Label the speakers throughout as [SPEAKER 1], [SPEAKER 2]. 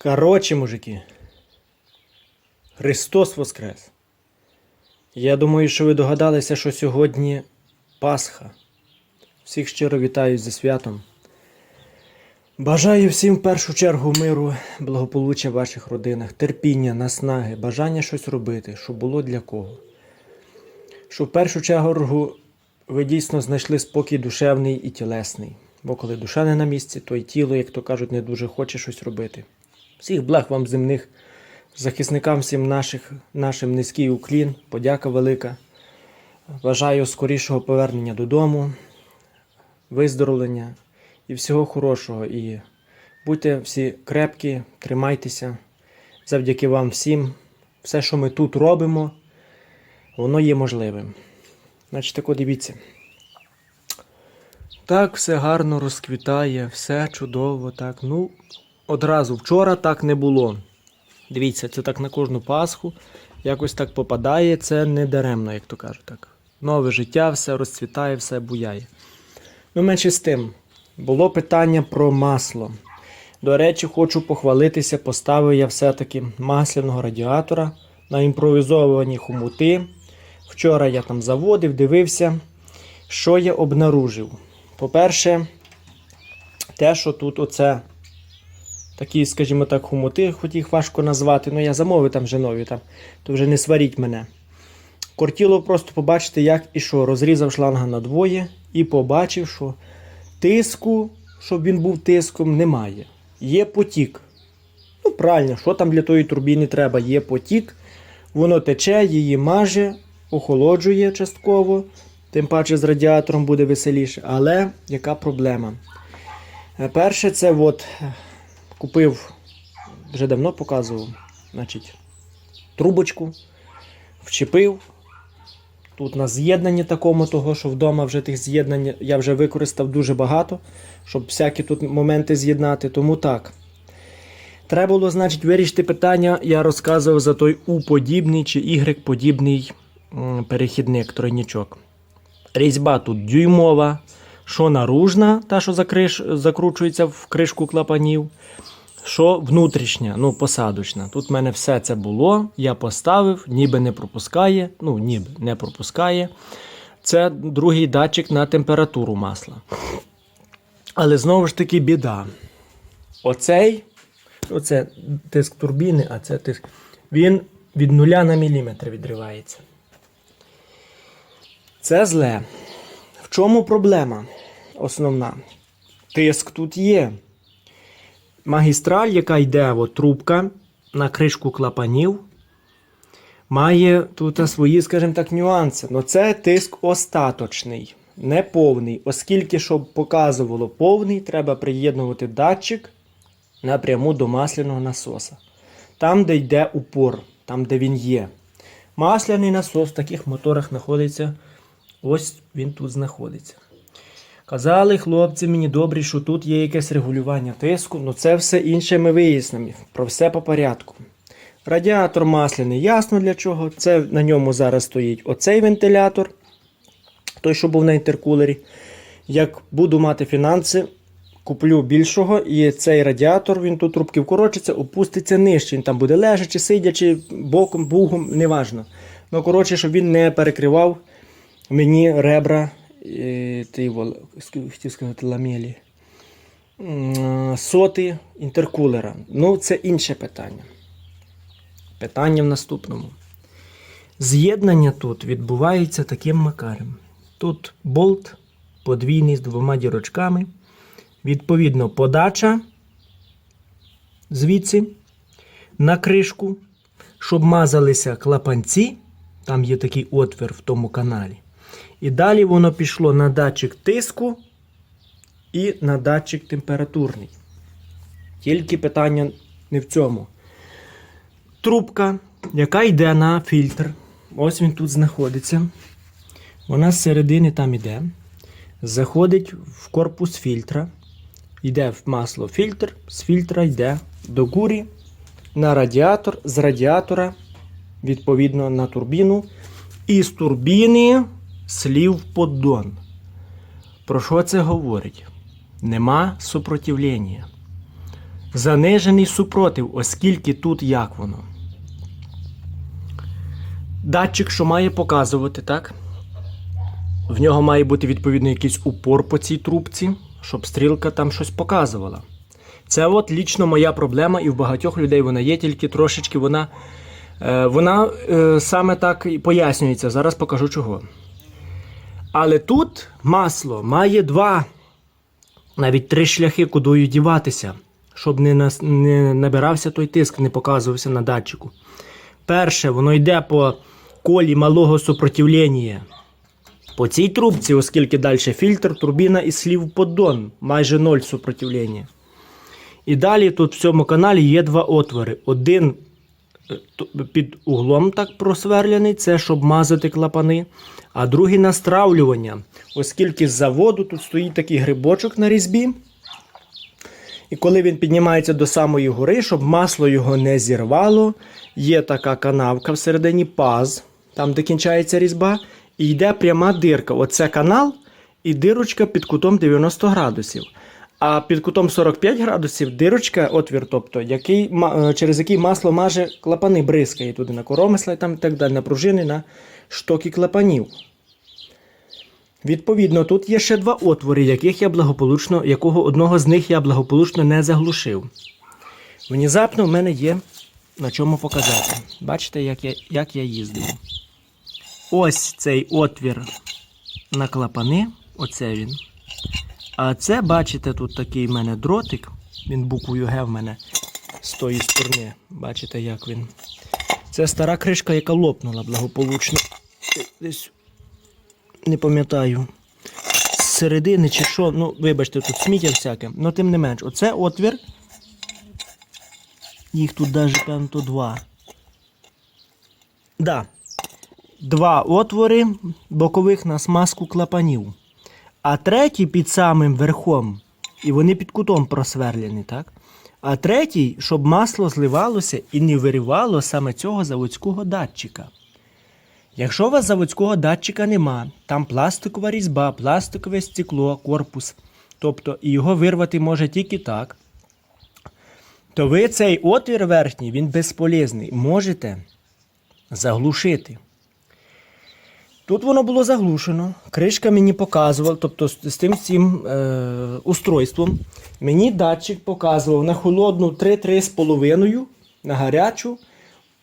[SPEAKER 1] Короче, мужики. Христос Воскрес. Я думаю, що ви догадалися, що сьогодні Пасха. Всіх щиро вітаю зі святом. Бажаю всім в першу чергу миру, благополуччя в ваших родинах, терпіння, наснаги, бажання щось робити, щоб було для кого. Щоб в першу чергу ви дійсно знайшли спокій душевний і тілесний. Бо коли душа не на місці, то й тіло, як то кажуть, не дуже хоче щось робити. Всіх благ вам земних, захисникам всім наших, нашим низький уклін, подяка велика. Бажаю скорішого повернення додому, виздоровлення і всього хорошого. І будьте всі крепкі, тримайтеся. Завдяки вам всім. Все, що ми тут робимо, воно є можливим. Значить, тако дивіться. Так, все гарно розквітає, все чудово, так. Ну, одразу вчора так не було. Дивіться, це так на кожну Пасху. Якось так попадає, це не даремно, як то кажуть. так. Нове життя, все розцвітає, все буяє. Ну, менше з тим, було питання про масло. До речі, хочу похвалитися, поставив я все-таки масляного радіатора на імпровізовані хомути. Вчора я там заводив, дивився, що я обнаружив. По-перше, те, що тут оце такі, скажімо так, хомути, хоч їх важко назвати, ну я замовив там вже там, то вже не сваріть мене. Кортіло просто побачити, як і що. Розрізав шланга на двоє і побачив, що тиску, щоб він був тиском, немає. Є потік. Ну, правильно, що там для тої турбіни треба? Є потік, воно тече, її маже, охолоджує частково, тим паче з радіатором буде веселіше. Але яка проблема? Е, Перше, це от е, купив, вже давно показував, значить, трубочку, вчепив. Тут на з'єднанні такому, того, що вдома вже тих з'єднань я вже використав дуже багато, щоб всякі тут моменти з'єднати. Тому так. Треба було, значить, вирішити питання. Я розказував за той У-подібний чи Y-подібний перехідник, тройнічок. Різьба тут дюймова, що наружна, та, що закриш, закручується в кришку клапанів, що внутрішня, ну, посадочна. Тут в мене все це було, я поставив, ніби не пропускає, ну, ніби не пропускає. Це другий датчик на температуру масла. Але знову ж таки біда. Оцей, оце тиск турбіни, а це тиск. Він від 0 на міліметр відривається. Це зле. В чому проблема основна? Тиск тут є. Магістраль, яка йде, от, трубка на кришку клапанів, має тут свої, скажімо так, нюанси. Но це тиск остаточний, не повний. Оскільки, щоб показувало повний, треба приєднувати датчик напряму до масляного насоса. Там, де йде упор, там, де він є. Масляний насос в таких моторах знаходиться. Ось він тут знаходиться. Казали хлопці мені добрі, що тут є якесь регулювання тиску, але це все інше ми вияснимо. Про все по порядку. Радіатор масляний, ясно для чого. Це на ньому зараз стоїть оцей вентилятор, той, що був на інтеркулері. Як буду мати фінанси, куплю більшого, і цей радіатор, він тут трубки вкорочиться, опуститься нижче. Він там буде лежачи, сидячи, боком, бугом, неважно. Ну, коротше, щоб він не перекривав мені ребра, ти, ск- хотів сказати, ламелі, соти інтеркулера. Ну, це інше питання. Питання в наступному. З'єднання тут відбувається таким макаром. Тут болт подвійний з двома дірочками. Відповідно, подача звідси на кришку, щоб мазалися клапанці. Там є такий отвір в тому каналі. І далі воно пішло на датчик тиску і на датчик температурний. Тільки питання не в цьому. Трубка, яка йде на фільтр. Ось він тут знаходиться. Вона з середини там йде. Заходить в корпус фільтра. Йде в масло фільтр, з фільтра йде до гурі на радіатор, з радіатора, відповідно, на турбіну. І з турбіни слів в поддон. Про що це говорить? Нема супротивлення. занижений супротив, оскільки тут як воно. Датчик, що має показувати, так? В нього має бути відповідно якийсь упор по цій трубці, щоб стрілка там щось показувала. Це от лічно моя проблема, і в багатьох людей вона є, тільки трошечки вона, е, вона е, саме так і пояснюється. Зараз покажу чого. Але тут масло має два, навіть три шляхи, кудою діватися, щоб не, нас, не набирався той тиск, не показувався на датчику. Перше, воно йде по колі малого супротивлення. По цій трубці, оскільки далі фільтр, турбіна і слів поддон, майже ноль супротивлення. І далі тут в цьому каналі є два отвори. Один під углом так просверлений, це щоб мазати клапани, а другий на стравлювання, оскільки з заводу тут стоїть такий грибочок на різьбі. І коли він піднімається до самої гори, щоб масло його не зірвало, є така канавка всередині паз, там де кінчається різьба, і йде пряма дирка. Оце канал і дирочка під кутом 90 градусів. А під кутом 45 градусів дирочка, отвір, тобто, який, е, через який масло маже клапани бризкає туди на коромисла і там і так далі, на пружини, на штоки клапанів. Відповідно, тут є ще два отвори, яких я благополучно, якого одного з них я благополучно не заглушив. Внезапно в мене є на чому показати. Бачите, як я, як я їздив. Ось цей отвір на клапани, оце він. А це, бачите, тут такий в мене дротик. Він буквою Г в мене з тої сторони. Бачите, як він. Це стара кришка, яка лопнула благополучно. Десь не пам'ятаю. З середини чи що, ну, вибачте, тут сміття всяке. Ну, тим не менш, оце отвір. Їх тут навіть, певно, два. Да. Два отвори бокових на смазку клапанів. А третій під самим верхом, і вони під кутом просверлені, так? А третій, щоб масло зливалося і не виривало саме цього заводського датчика. Якщо у вас заводського датчика нема, там пластикова різьба, пластикове стекло, корпус, тобто і його вирвати може тільки так, то ви цей отвір верхній, він безполезний, можете заглушити. Тут воно було заглушено, кришка мені показувала, тобто з тим цим е, устройством, мені датчик показував на холодну 3-3,5, на гарячу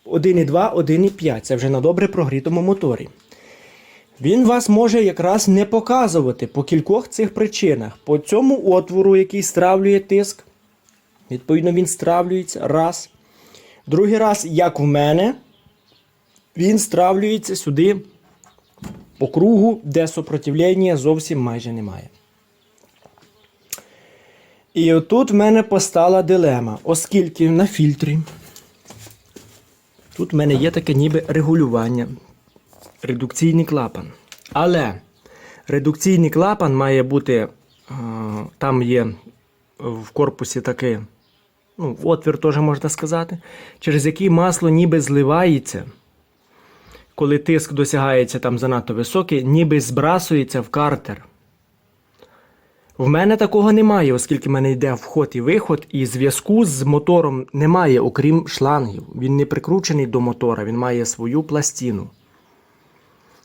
[SPEAKER 1] 1,2, 1,5. Це вже на добре прогрітому моторі. Він вас може якраз не показувати по кількох цих причинах. По цьому отвору, який стравлює тиск, відповідно, він стравлюється раз. Другий раз, як в мене, він стравлюється сюди по де сопротивлення зовсім майже немає. І отут в мене постала дилема, оскільки на фільтрі тут в мене є таке ніби регулювання, редукційний клапан. Але редукційний клапан має бути, е, там є в корпусі такий, ну, отвір теж можна сказати, через який масло ніби зливається коли тиск досягається там занадто високий, ніби збрасується в картер. В мене такого немає, оскільки в мене йде вход і виход, і зв'язку з мотором немає, окрім шлангів. Він не прикручений до мотора, він має свою пластину.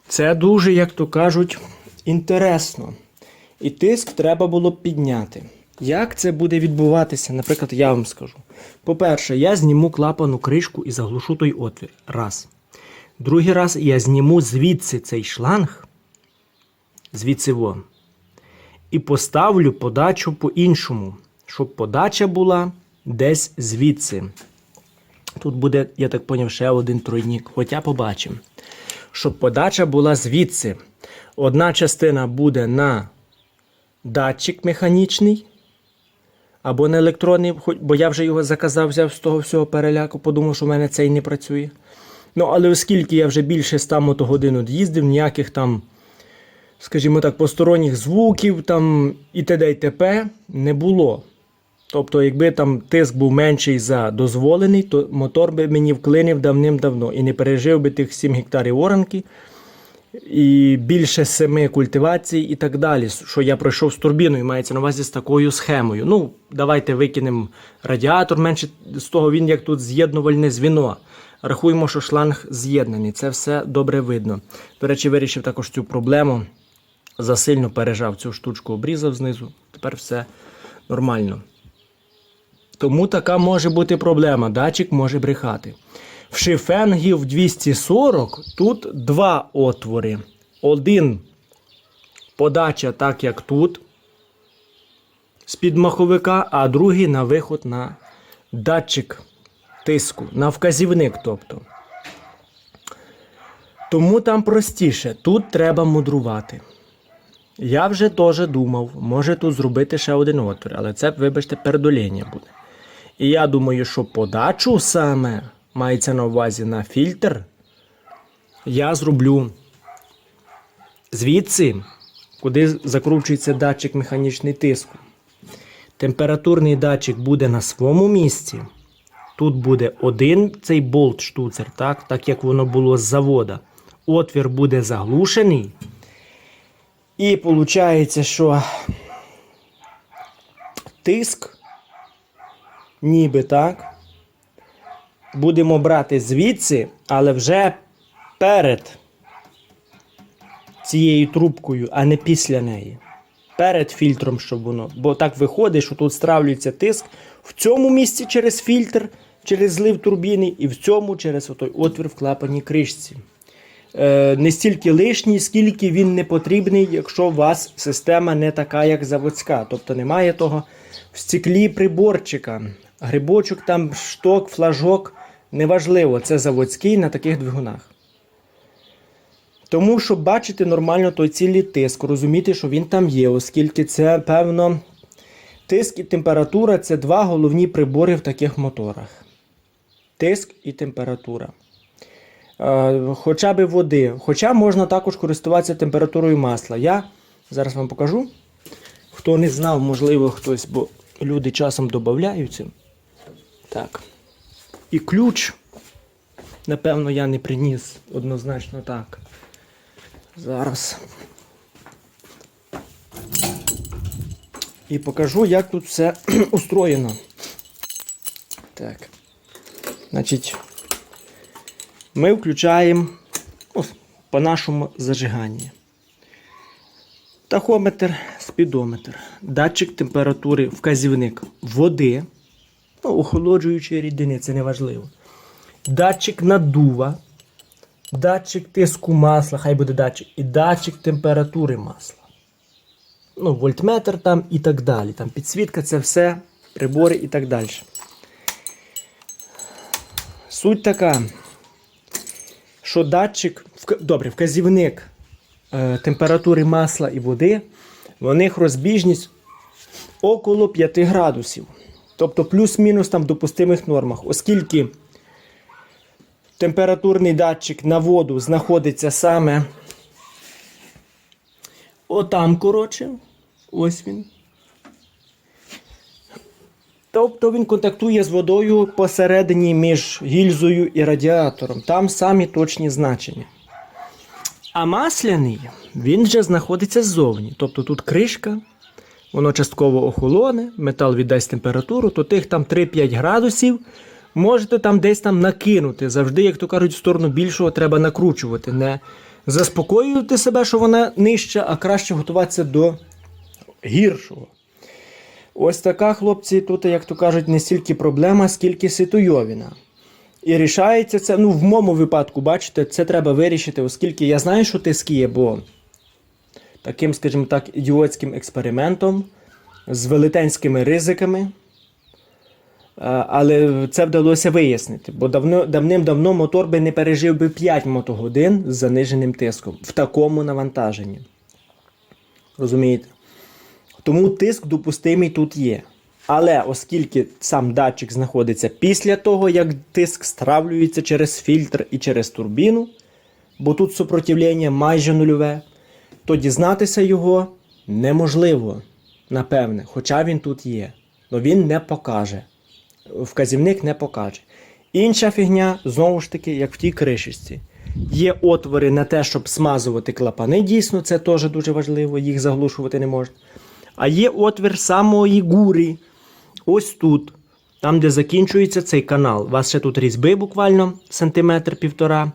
[SPEAKER 1] Це дуже, як то кажуть, інтересно. І тиск треба було підняти. Як це буде відбуватися? Наприклад, я вам скажу. По-перше, я зніму клапану кришку і заглушу той отвір. Раз. Другий раз я зніму звідси цей шланг, звідси вон, і поставлю подачу по-іншому, щоб подача була десь звідси. Тут буде, я так поняв, ще один тройник, хоча побачимо. Щоб подача була звідси. Одна частина буде на датчик механічний, або на електронний, бо я вже його заказав, взяв з того всього переляку, подумав, що в мене цей не працює. Ну, але оскільки я вже більше 100 мотогодин їздив, ніяких там, скажімо так, посторонніх звуків там і т.д. і т.п. не було. Тобто, якби там тиск був менший за дозволений, то мотор би мені вклинив давним-давно і не пережив би тих 7 гектарів оранки, і більше семи культивацій і так далі, що я пройшов з турбіною, мається на увазі з такою схемою. Ну, давайте викинемо радіатор, менше з того він як тут з'єднувальне звіно. Рахуємо, що шланг з'єднаний. Це все добре видно. До речі, вирішив також цю проблему. Засильно пережав цю штучку, обрізав знизу. Тепер все нормально. Тому така може бути проблема. Датчик може брехати. В шифенгів 240 тут два отвори. Один подача, так як тут, з-під маховика, а другий на виход на датчик тиску, на вказівник. тобто. Тому там простіше. Тут треба мудрувати. Я вже теж думав, може тут зробити ще один отвір, але це, вибачте, передоління буде. І я думаю, що подачу саме мається на увазі на фільтр. Я зроблю звідси, куди закручується датчик механічний тиску. Температурний датчик буде на своєму місці. Тут буде один цей болт штуцер, так, так як воно було з завода. Отвір буде заглушений. І виходить, що тиск, ніби так, будемо брати звідси, але вже перед цією трубкою, а не після неї. Перед фільтром, щоб воно. Бо так виходить, що тут стравлюється тиск в цьому місці через фільтр, через злив турбіни, і в цьому через отой отвір в клапаній кришці. Е, не стільки лишній, скільки він не потрібний, якщо у вас система не така, як заводська. Тобто немає того в стеклі приборчика. Грибочок, там, шток, флажок. Неважливо, це заводський на таких двигунах. Тому, щоб бачити нормально той цілий тиск, розуміти, що він там є, оскільки це, певно, тиск і температура це два головні прибори в таких моторах. Тиск і температура. Е, Хоча б води. Хоча можна також користуватися температурою масла. Я зараз вам покажу. Хто не знав, можливо, хтось, бо люди часом додаються. Так. І ключ. Напевно, я не приніс однозначно так. Зараз. І покажу, як тут все устроєно. Так. Значить, ми включаємо ну, по нашому зажиганні. Тахометр, спідометр, датчик температури, вказівник води, ну, охолоджуючої рідини, це не важливо. Датчик надува, датчик тиску масла, хай буде датчик, і датчик температури масла. Ну, вольтметр там і так далі. Там підсвітка, це все, прибори і так далі. Суть така, що датчик, добре, вказівник е, температури масла і води, в них розбіжність около 5 градусів. Тобто плюс-мінус там в допустимих нормах. Оскільки температурний датчик на воду знаходиться саме отам, коротше. Ось він. Тобто він контактує з водою посередині між гільзою і радіатором. Там самі точні значення. А масляний він вже знаходиться ззовні. Тобто тут кришка, воно частково охолоне, метал віддасть температуру, то тих там 3-5 градусів можете там десь там накинути. Завжди, як то кажуть, в сторону більшого треба накручувати. Не заспокоювати себе, що вона нижча, а краще готуватися до гіршого. Ось така, хлопці, тут, як то кажуть, не стільки проблема, скільки ситуйовіна. І рішається це, ну, в моєму випадку, бачите, це треба вирішити, оскільки я знаю, що тиск є, бо таким, скажімо так, ідіотським експериментом з велетенськими ризиками. Але це вдалося вияснити, бо давно, давним-давно мотор би не пережив би 5 мотогодин з заниженим тиском в такому навантаженні. Розумієте? Тому тиск допустимий тут є. Але оскільки сам датчик знаходиться після того, як тиск стравлюється через фільтр і через турбіну, бо тут супротивлення майже нульове, то дізнатися його неможливо, напевне, хоча він тут є. Но він не покаже. Вказівник не покаже. Інша фігня, знову ж таки, як в тій кришечці. Є отвори на те, щоб смазувати клапани. Дійсно, це теж дуже важливо, їх заглушувати не можна. А є отвір самої гури. Ось тут, там, де закінчується цей канал. У вас ще тут різьби буквально сантиметр півтора.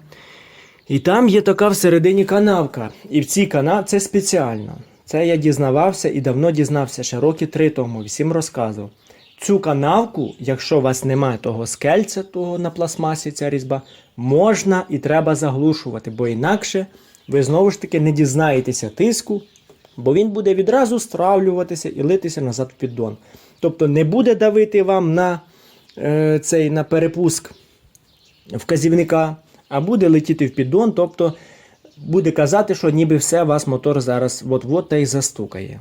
[SPEAKER 1] І там є така всередині канавка. І в цій канавці це спеціально. Це я дізнавався і давно дізнався, ще роки три тому, всім розказував. Цю канавку, якщо у вас немає того скельця, того на пластмасі, ця різьба, можна і треба заглушувати, бо інакше ви знову ж таки не дізнаєтеся тиску, бо він буде відразу стравлюватися і литися назад в піддон. Тобто не буде давити вам на, е, цей, на перепуск вказівника, а буде летіти в піддон, тобто буде казати, що ніби все, вас мотор зараз от-от та й застукає.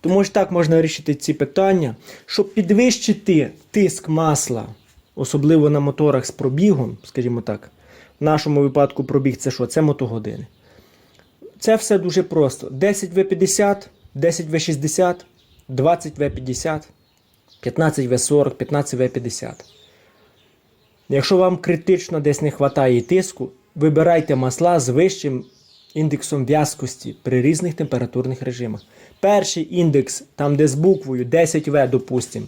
[SPEAKER 1] Тому ж так можна вирішити ці питання, щоб підвищити тиск масла, особливо на моторах з пробігом, скажімо так. В нашому випадку пробіг це що? Це мотогодини. Це все дуже просто. 10 В50, 10 В60, 20 В50, 15 В40, 15 В50. Якщо вам критично десь не вистачає тиску, вибирайте масла з вищим індексом в'язкості при різних температурних режимах. Перший індекс, там де з буквою 10В, допустимо,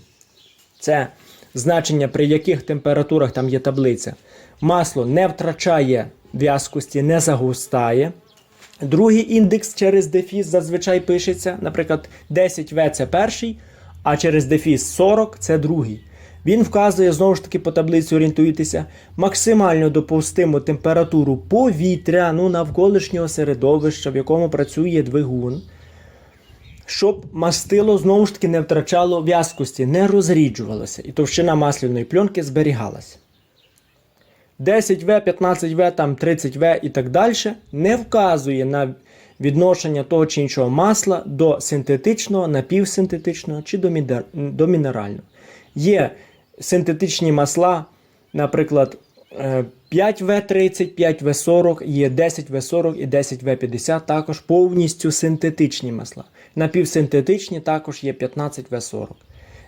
[SPEAKER 1] це значення, при яких температурах там є таблиця. Масло не втрачає в'язкості, не загустає. Другий індекс через дефіс зазвичай пишеться. Наприклад, 10В це перший, а через дефіс 40 це другий. Він вказує знову ж таки по таблиці орієнтуйтеся максимально допустиму температуру повітря ну, навколишнього середовища, в якому працює двигун, щоб мастило знову ж таки не втрачало в'язкості, не розріджувалося, і товщина масляної пленки зберігалася. 10В, 15В, там 30В і так далі не вказує на відношення того чи іншого масла до синтетичного, напівсинтетичного чи до, мінерального. Є синтетичні масла, наприклад, е, 5В30, 5В40, є 10В40 і 10В50, також повністю синтетичні масла. Напівсинтетичні також є 15В40.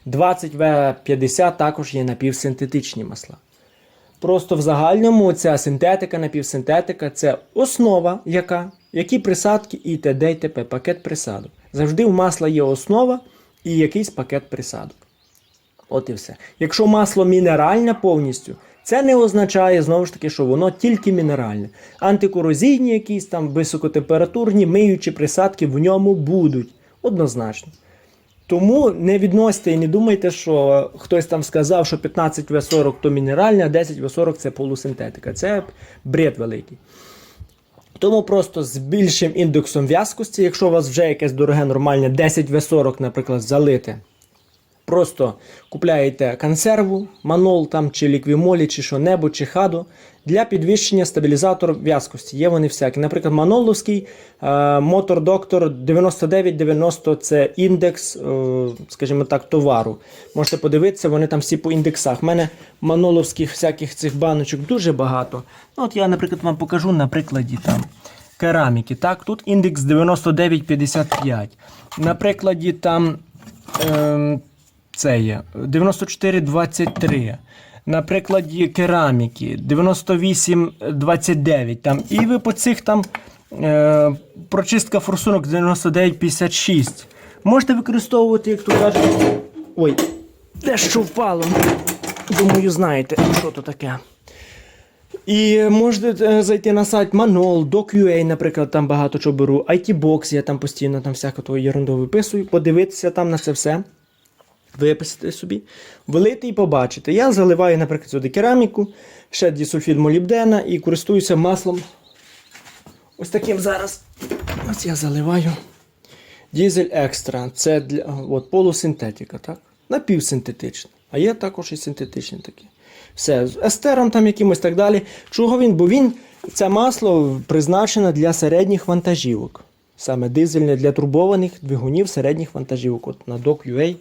[SPEAKER 1] 20В50 також є напівсинтетичні масла. Просто в загальному ця синтетика, напівсинтетика це основа, яка, які присадки і т.д. і т.п. пакет присадок. Завжди в масла є основа і якийсь пакет присадок. От і все. Якщо масло мінеральне повністю, це не означає знову ж таки, що воно тільки мінеральне. Антикорозійні якісь там високотемпературні миючі присадки в ньому будуть. Однозначно. Тому не відносьте і не думайте, що хтось там сказав, що 15В40 то мінеральне, а 10В40 це полусинтетика. Це бред великий. Тому просто з більшим індексом в'язкості, якщо у вас вже якесь дороге нормальне 10В40, наприклад, залите, просто купляєте консерву, манол там, чи ліквімолі, чи що-небудь, чи хаду для підвищення стабілізатора в'язкості. Є вони всякі. Наприклад, маноловський мотор доктор 9990 це індекс, е, скажімо так, товару. Можете подивитися, вони там всі по індексах. У мене маноловських всяких цих баночок дуже багато. Ну, От я, наприклад, вам покажу на прикладі там. Кераміки. Так, тут індекс 9955. На прикладі там ем, це є 9423. На прикладі кераміки 9829. Там, і ви по цих там е, прочистка форсунок 9956. Можете використовувати, як то кажуть. Ой, дещо впало. Думаю, знаєте, що то таке. І можете е, зайти на сайт Manol, DocUA, наприклад, там багато чого беру. IT-Box, я там постійно там всяку ерунду виписую, подивитися там на це все. Виписати собі, вилити і побачити. Я заливаю, наприклад, сюди кераміку, ще дісульфід молібдена і користуюся маслом. Ось таким зараз. Ось я заливаю. Дізель екстра. Це для от, полусинтетика, так? Напівсинтетична. А є також і синтетичні такі. Все, з естером там якимось так далі. Чого він? Бо він, це масло призначене для середніх вантажівок. Саме дизельне для турбованих двигунів середніх вантажівок. От на DocUA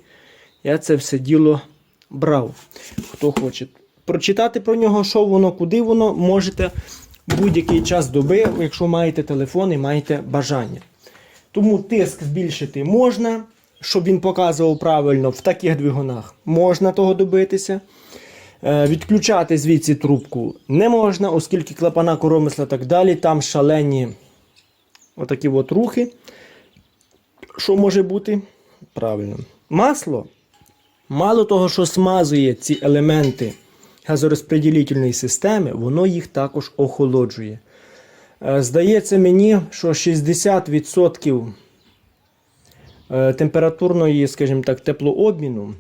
[SPEAKER 1] я це все діло брав. Хто хоче прочитати про нього, що воно, куди воно, можете будь-який час доби, якщо маєте телефон і маєте бажання. Тому тиск збільшити можна, щоб він показував правильно в таких двигунах. Можна того добитися. Е, Відключати звідси трубку не можна, оскільки клапана коромисла так далі, там шалені отакі от рухи. Що може бути? Правильно. Масло. Мало того, що смазує ці елементи газорозподілительної системи, воно їх також охолоджує. Е, Здається мені, що 60% е, температурної, скажімо так, теплообміну е,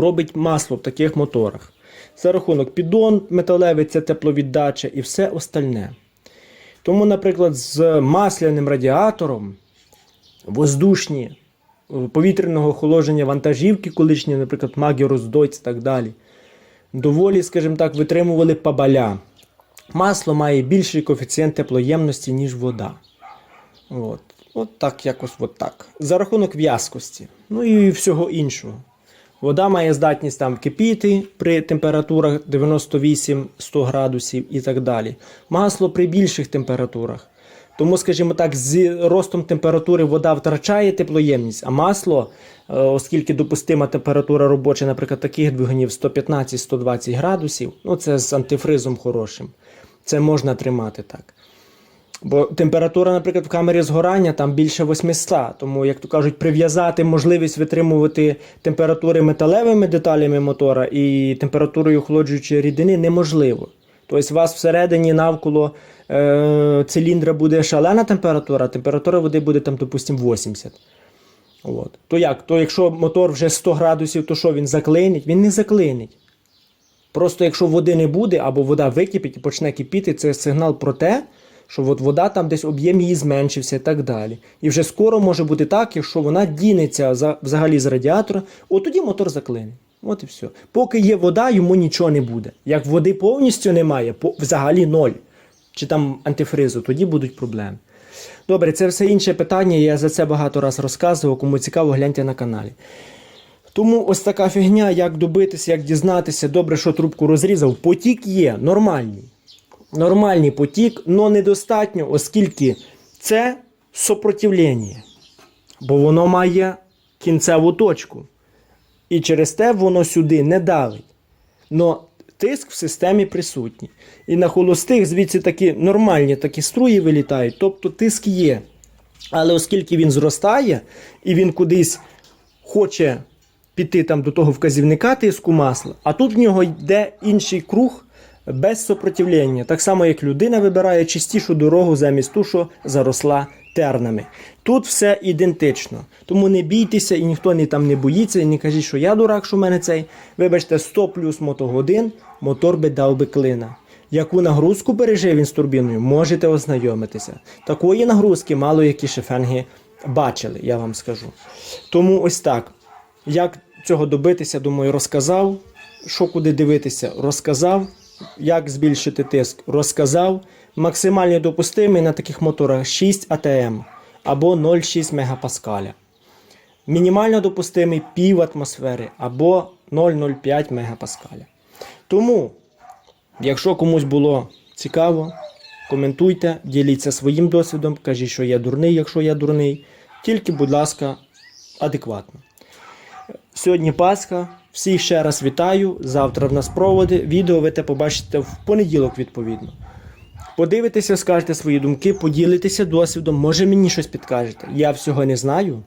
[SPEAKER 1] робить масло в таких моторах. За рахунок піддон металевий, це тепловіддача і все остальне. Тому, наприклад, з масляним радіатором воздушні повітряного охолодження вантажівки, колишні, наприклад, Магірус Дойц і так далі, доволі, скажімо так, витримували пабаля. Масло має більший коефіцієнт теплоємності, ніж вода. От. От так, якось от так. За рахунок в'язкості. Ну і всього іншого. Вода має здатність там кипіти при температурах 98-100 градусів і так далі. Масло при більших температурах. Тому, скажімо так, з ростом температури вода втрачає теплоємність, а масло, е, оскільки допустима температура робоча, наприклад, таких двигунів 115-120 градусів, ну це з антифризом хорошим, це можна тримати так. Бо температура, наприклад, в камері згорання там більше 800, тому, як то кажуть, прив'язати можливість витримувати температури металевими деталями мотора і температурою охолоджуючої рідини неможливо. Тобто, у вас всередині навколо е, циліндра буде шалена температура, температура води буде там, допустимо, 80. От. То як? То якщо мотор вже 100 градусів, то що він заклинить? Він не заклинить. Просто якщо води не буде, або вода википить і почне кипіти, це сигнал про те, що от вода там десь об'єм її зменшився і так далі. І вже скоро може бути так, якщо вона дінеться взагалі з радіатора, от тоді мотор заклине. От і все. Поки є вода, йому нічого не буде. Як води повністю немає, взагалі ноль. Чи там антифризу, тоді будуть проблеми. Добре, це все інше питання. Я за це багато раз розказував. Кому цікаво, гляньте на каналі. Тому ось така фігня, як добитися, як дізнатися, добре, що трубку розрізав. Потік є нормальний. Нормальний потік, але недостатньо, оскільки це сопротивлення. Бо воно має кінцеву точку. І через те воно сюди не давить. Но тиск в системі присутній. І на холостих звідси такі нормальні такі струї вилітають, тобто тиск є. Але оскільки він зростає і він кудись хоче піти там до того вказівника тиску масла, а тут в нього йде інший круг без сопротивлення. Так само, як людина вибирає чистішу дорогу замість ту, що заросла тернами. Тут все ідентично. Тому не бійтеся і ніхто не там не боїться, і не кажіть, що я дурак, що в мене цей. Вибачте, 100 плюс мотогодин, мотор би дав би клина. Яку нагрузку пережив він з турбіною, можете ознайомитися. Такої нагрузки мало які шефенги бачили, я вам скажу. Тому ось так. Як цього добитися, думаю, розказав. Що куди дивитися, розказав. Як збільшити тиск, розказав. Максимально допустимий на таких моторах 6 АТМ або 0,6 мегапаскаля. Мінімально допустимий пів атмосфери або 0,05 мегапаскаля. Тому, якщо комусь було цікаво, коментуйте, діліться своїм досвідом, кажіть, що я дурний, якщо я дурний. Тільки, будь ласка, адекватно. Сьогодні Пасха. Всіх ще раз вітаю. Завтра в нас проводи. Відео ви те побачите в понеділок, відповідно. Подивитеся, скажете свої думки, поділитеся досвідом, може мені щось підкажете. Я всього не знаю,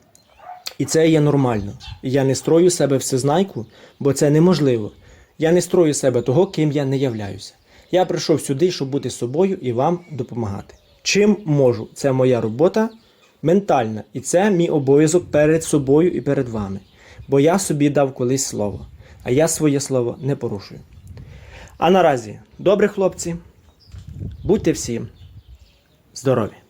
[SPEAKER 1] і це є нормально. Я не строю себе всезнайку, бо це неможливо. Я не строю себе того, ким я не являюся. Я прийшов сюди, щоб бути собою і вам допомагати. Чим можу? Це моя робота ментальна, і це мій обов'язок перед собою і перед вами. Бо я собі дав колись слово, а я своє слово не порушую. А наразі, добре, хлопці, будьте всі здорові!